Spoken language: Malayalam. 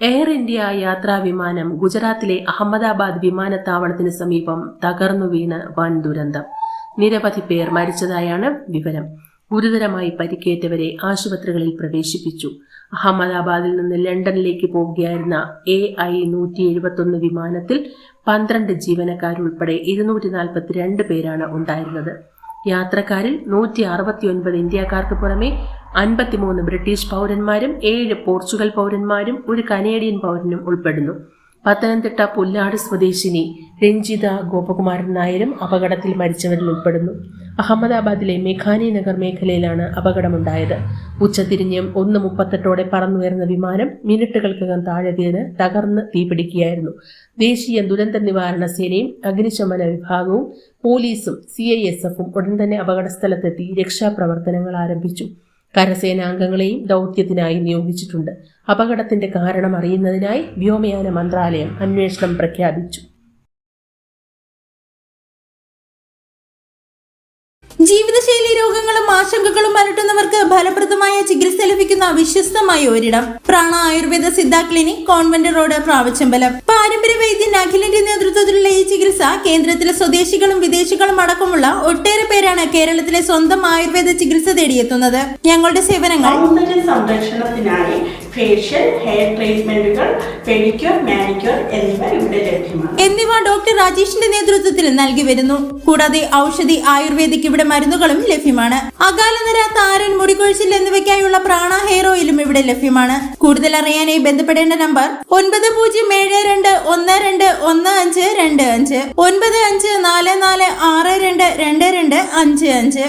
എയർ ഇന്ത്യ യാത്രാ വിമാനം ഗുജറാത്തിലെ അഹമ്മദാബാദ് വിമാനത്താവളത്തിന് സമീപം തകർന്നു വീണ് വൻ ദുരന്തം. നിരവധി പേർ മരിച്ചതായാണ് വിവരം. ഗുരുതരമായി പരിക്കേറ്റവരെ ആശുപത്രികളിൽ പ്രവേശിപ്പിച്ചു. അഹമ്മദാബാദിൽ നിന്ന് ലണ്ടനിലേക്ക് പോവുകയായിരുന്ന എ ഐ നൂറ്റി എഴുപത്തൊന്ന് വിമാനത്തിൽ പന്ത്രണ്ട് ജീവനക്കാരുൾപ്പെടെ ഇരുന്നൂറ്റി നാൽപ്പത്തിരണ്ട് പേരാണ് ഉണ്ടായിരുന്നത്. യാത്രക്കാരിൽ നൂറ്റി അറുപത്തിയൊൻപത് ഇന്ത്യക്കാർക്ക് പുറമെ അൻപത്തിമൂന്ന് ബ്രിട്ടീഷ് പൗരന്മാരും ഏഴ് പോർച്ചുഗൽ പൗരന്മാരും ഒരു കനേഡിയൻ പൗരനും ഉൾപ്പെടുന്നു. പത്തനംതിട്ട പുല്ലാട് സ്വദേശിനി രഞ്ജിത ഗോപകുമാരൻ നായരും അപകടത്തിൽ മരിച്ചവരിൽ ഉൾപ്പെടുന്നു. അഹമ്മദാബാദിലെ മെഖാനി നഗർ മേഖലയിലാണ് അപകടമുണ്ടായത്. ഉച്ചതിരിഞ്ഞ് ഒന്ന് മുപ്പത്തെട്ടോടെ പറന്നുയർന്ന വിമാനം മിനിറ്റുകൾക്കകം താഴെ വീണ് തകർന്ന് തീപിടിക്കുകയായിരുന്നു. ദേശീയ ദുരന്ത നിവാരണ സേനയും അഗ്നിശമന വിഭാഗവും പോലീസും സി ഉടൻ തന്നെ അപകടസ്ഥലത്തെത്തി രക്ഷാപ്രവർത്തനങ്ങൾ ആരംഭിച്ചു. കരസേനാംഗങ്ങളെയും ദൗത്യത്തിനായി നിയോഗിച്ചിട്ടുണ്ട്. അപകടത്തിന്റെ കാരണം അറിയുന്നതിനായി വ്യോമയാന മന്ത്രാലയം അന്വേഷണം പ്രഖ്യാപിച്ചു. ജീവിതശൈലി രോഗങ്ങളും ആശങ്കകളും അലട്ടുന്നവർക്ക് ഫലപ്രദമായ ചികിത്സ ലഭിക്കുന്ന വിശ്വസ്തമായ ഒരിടം. Prana Ayurveda Siddha clinic convent road Pravachambalam പാരമ്പര്യ വൈദ്യൻ അഖിലിന്റെ നേതൃത്വത്തിലുള്ള ഈ ചികിത്സ കേന്ദ്രത്തിലെ സ്വദേശികളും വിദേശികളും അടക്കമുള്ള ഒട്ടേറെ പേരാണ് കേരളത്തിലെ സ്വന്തം ആയുർവേദ ചികിത്സ തേടിയെത്തുന്നത്. ഞങ്ങളുടെ സേവനങ്ങൾ സംരക്ഷണത്തിനായി ഫേഷ്യൽ ഹെയർ ട്രീറ്റ്മെന്റുകൾ പെഡിക്യൂർ മാനിക്യൂർ എന്നിവ ഇവിടെ ലഭ്യമാണ്. എന്നിവ ഡോക്ടർ രാജേഷിന്റെ നേതൃത്വത്തിൽ നൽകി വരുന്നു. കൂടാതെ ഔഷധി ആയുർവേദിക് ഇവിടെ മരുന്നുകളും ലഭ്യമാണ്. അകാലനര താരൻ മുടികൊഴിച്ചിൽ എന്നിവയ്ക്കായുള്ള പ്രാണ ഹെയർ ഓയിലും ഇവിടെ ലഭ്യമാണ്. കൂടുതൽ അറിയാനായി ബന്ധപ്പെടേണ്ട നമ്പർ ഒൻപത് പൂജ്യം ഏഴ് രണ്ട് ഒന്ന് രണ്ട് ഒന്ന് അഞ്ച് രണ്ട് അഞ്ച് ഒൻപത് അഞ്ച് നാല് നാല് ആറ് രണ്ട് രണ്ട് രണ്ട് അഞ്ച് അഞ്ച്.